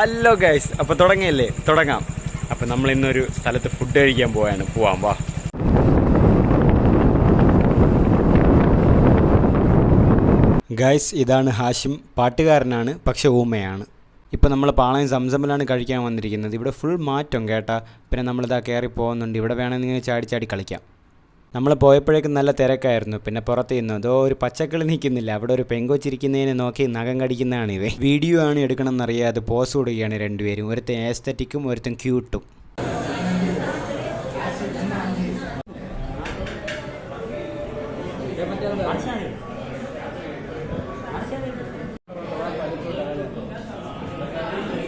Hello guys അപ്പോൾ തുടങ്ങിയല്ലേ? തുടങ്ങാം. അപ്പോൾ നമ്മൾ ഇന്നൊരു സ്ഥലത്ത് ഫുഡ് കഴിക്കാൻ പോവാണ്. പോവാം വാ. ഗൈസ് ഇതാണ് ഹാഷിം. പാട്ടുകാരനാണ് പക്ഷെ ഊമയാണ്. ഇപ്പോൾ നമ്മൾ പാളയം സംസമിലാണ് കഴിക്കാൻ വന്നിരിക്കുന്നത്. ഇവിടെ ഫുൾ മാറ്റം കേട്ടാ. പിന്നെ നമ്മളിതാ കയറി പോകുന്നുണ്ട് ഇവിടെ വേണമെങ്കിൽ ചാടി ചാടി കളിക്കാം. നമ്മൾ പോയപ്പോഴേക്കും നല്ല തിരക്കായിരുന്നു. പിന്നെ പുറത്ത് നിന്നു അതോ ഒരു പച്ചക്കിളി നിൽക്കുന്നില്ല. അവിടെ ഒരു പെങ്കൊച്ചിരിക്കുന്നതിനെ നോക്കി നഖം കടിക്കുന്നതാണ് ഇവ വീഡിയോ ആണ് എടുക്കണം എന്നറിയാതെ പോസ് കൊടുക്കുകയാണ് രണ്ടുപേരും. ഒരുത്തൻ ഏസ്തറ്റിക്കും ഒരുത്തൻ ക്യൂട്ടും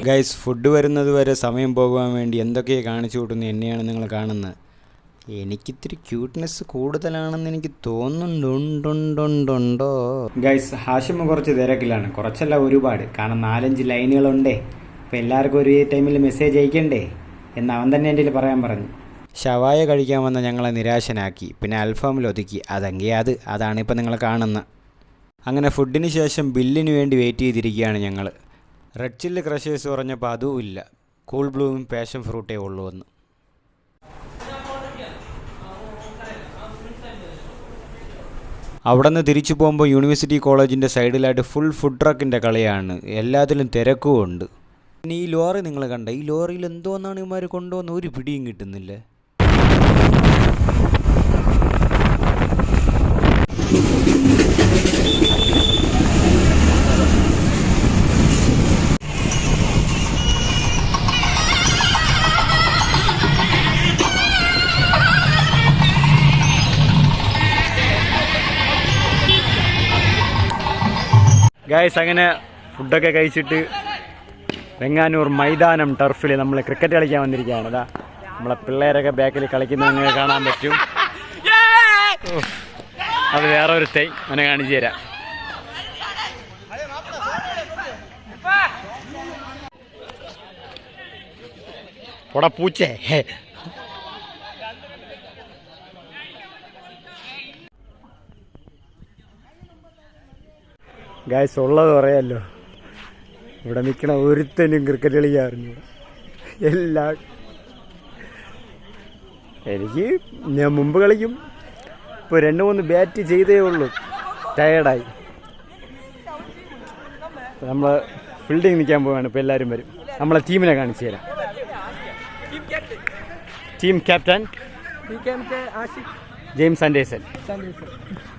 ഗൈസ് ഫുഡ് വരുന്നത് വരെ സമയം പോകുവാൻ വേണ്ടി എന്തൊക്കെയാണ് കാണിച്ചു കൂട്ടുന്നത് എന്നെയാണ് നിങ്ങൾ കാണുന്നത്. എനിക്കിത്തിരി ക്യൂട്ട്നെസ് കൂടുതലാണെന്ന് എനിക്ക് തോന്നുന്നുണ്ടുണ്ടുണ്ടുണ്ടോ ഗൈസ് ഹാഷിമ കുറച്ച് തിരക്കിലാണ്. കുറച്ചല്ല ഒരുപാട്. കാരണം നാലഞ്ച് ലൈനുകളുണ്ടേ. അപ്പോൾ എല്ലാവർക്കും ഒരു ടൈമിൽ മെസ്സേജ് അയക്കണ്ടേ? എന്ന് അവൻ തന്നെ എന്റെ പറയാൻ പറഞ്ഞു. ഷവായ കഴിക്കാൻ വന്ന ഞങ്ങളെ നിരാശനാക്കി. പിന്നെ അൽഫാമിൽ ഒതുക്കി. അതെങ്കിൽ അത്. അതാണ് ഇപ്പം നിങ്ങൾ കാണുന്നത് അങ്ങനെ ഫുഡിന് ശേഷം ബില്ലിന് വേണ്ടി വെയിറ്റ് ചെയ്തിരിക്കുകയാണ് ഞങ്ങൾ റെഡ് ചില്ലി ക്രഷേഴ്സ് പറഞ്ഞപ്പോൾ അതും ഇല്ല. കൂൾ ബ്ലൂവും പാഷൻ ഫ്രൂട്ടേ ഉള്ളൂ എന്ന്. അവിടെ നിന്ന് തിരിച്ചു പോകുമ്പോൾ യൂണിവേഴ്സിറ്റി കോളേജിന്റെ സൈഡിലായിട്ട് ഫുൾ ഫുഡ് ട്രക്കിന്റെ കളിയാണ്. എല്ലാത്തിലും തിരക്കും ഉണ്ട്. പിന്നെ ഈ ലോറി നിങ്ങൾ കണ്ട ഈ ലോറിയിൽ എന്തോന്നാണ് ഇവന്മാർ കൊണ്ടുവന്ന്? ഒരു പിടിയും കിട്ടുന്നില്ല. ഗായ്സ് അങ്ങനെ ഫുഡൊക്കെ കഴിച്ചിട്ട് വെങ്ങാനൂർ മൈതാനം ടർഫിൽ നമ്മൾ ക്രിക്കറ്റ് കളിക്കാൻ വന്നിരിക്കുകയാണ്. അതാ നമ്മളെ പിള്ളേരൊക്കെ ബാക്കിൽ കളിക്കുന്ന നിങ്ങൾക്ക് കാണാൻ പറ്റും. അത് വേറെ ഒരു തൈ അവനെ കാണിച്ചു തരാം. പൊട പൂച്ചേ ഗായ്സ് ഉള്ളത് പറയാമല്ലോ ഇവിടെ നിൽക്കണ ഒരുത്തനും ക്രിക്കറ്റ് കളിക്കാൻ അറിഞ്ഞു എല്ലാ എനിക്ക് ഞാൻ മുമ്പ് കളിക്കും. ഇപ്പോൾ രണ്ട് മൂന്ന് ബാറ്റ് ചെയ്തേ ഉള്ളൂ. ടയേർഡായി നമ്മൾ ഫീൽഡിങ് നിൽക്കാൻ പോവാണ്. ഇപ്പോൾ എല്ലാവരും വരും. നമ്മളെ ടീമിനെ കാണിച്ചു തരാം. Team captain James Sanderson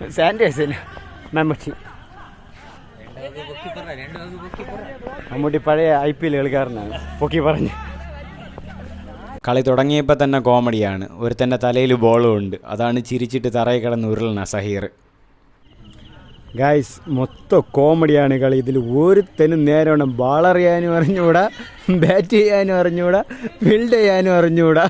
Sanderson Mammootty Mammootty പഴയ ഐ പി എൽ കളിക്കാരനാണ് പൊക്കി പറഞ്ഞ്. കളി തുടങ്ങിയപ്പോൾ തന്നെ കോമഡിയാണ്. ഒരുത്തന്റെ തലയിൽ ബോളും ഉണ്ട്. അതാണ് ചിരിച്ചിട്ട് തറയിൽ കിടന്ന് ഉരുളണ സഹീർ. ഗായ്സ് മൊത്തം കോമഡിയാണ് കളി. ഇതിൽ ഒരുത്തനും നേരം ബാളറിയാനും അറിഞ്ഞുകൂടാ ബാറ്റ് ചെയ്യാനും അറിഞ്ഞുകൂടാ ഫീൽഡ് ചെയ്യാനും അറിഞ്ഞുകൂടാ.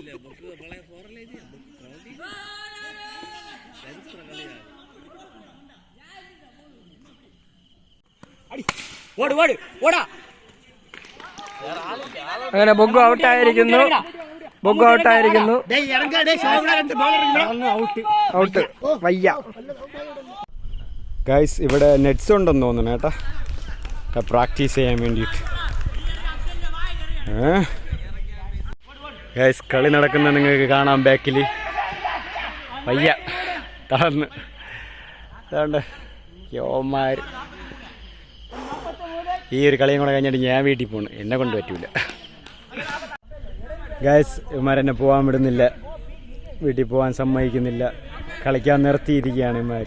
ഇല്ല ബുക്ക് പഴയ ഫോറിലേക്ക് ചരിത്ര കളിയാണ് ഓട് ഓട് ഓടാ. അങ്ങനെ ബൊഗ്ഗു ഔട്ടായിരിക്കുന്നു. ബൊഗ്ഗു ഔട്ടായിരിക്കുന്നു. ഔട്ട് വയ്യ. ഗൈസ് ഇവിടെ നെറ്റ്സ് ഉണ്ടെന്ന് തോന്നുന്നു കേട്ടാ പ്രാക്ടീസ് ചെയ്യാൻ വേണ്ടിയിട്ട്. ഗൈസ് കളി നടക്കുന്ന നിങ്ങൾക്ക് കാണാം ബാക്കിൽ വയ്യ. തളർന്ന്. അതുകൊണ്ട് യോമാർ ഈ ഒരു കളിയും കൂടെ കഴിഞ്ഞിട്ട് ഞാൻ വീട്ടിൽ പോണ്. എന്നെ കൊണ്ട് പറ്റൂല. ഗൈസ് ഇവന്മാരെന്നെ പോകാൻ വിടുന്നില്ല. വീട്ടിൽ പോകാൻ സമ്മതിക്കുന്നില്ല. കളിക്കാൻ നിർത്തിയിരിക്കുകയാണ് ഇവന്മാർ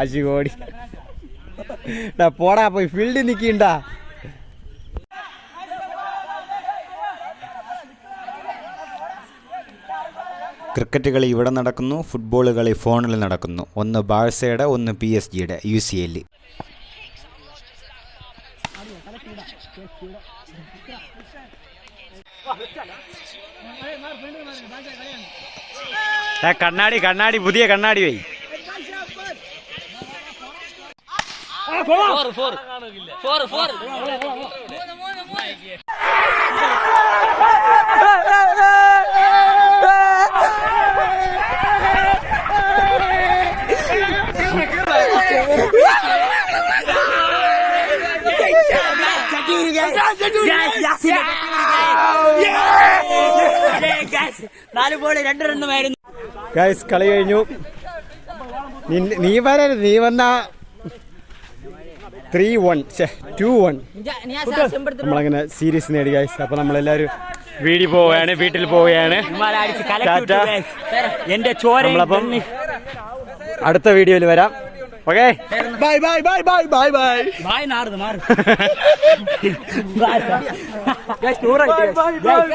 ആശി പോടാ പോയി. ഫീൽഡിൽ നിൽക്കണ്ടാ ക്രിക്കറ്റ് കളി ഇവിടെ നടക്കുന്നു ഫുട്ബോൾ കളി ഫോണിൽ നടക്കുന്നു. ഒന്ന് ബാഴ്സയുടെ ഒന്ന് പി എസ് ജിയുടെ യു സി എല്ലിൽ. കണ്ണാടി കണ്ണാടി പുതിയ കണ്ണാടി വൈ. ഫോർ ഫോർ ഫോർ റണ്ണുമായിരുന്നു ഗൈസ് കളി കഴിഞ്ഞു. നീ വരരുത് നീ വന്ന ത്രീ വൺ ടു വൺ നമ്മളങ്ങനെ സീരീസ് നേടി ഗൈസ് അപ്പൊ നമ്മളെല്ലാരും വീടി പോവുകയാണ് വീട്ടിൽ പോവുകയാണ്. ടാറ്റ. എന്റെ ചോര നമ്മളപ്പം അടുത്ത വീഡിയോയിൽ വരാം. ஓகே? பாய் பாய் பாய் பாய் பாய் பாய் பாய் நாருது மாறு. பாய் பாய் பாய் பாய்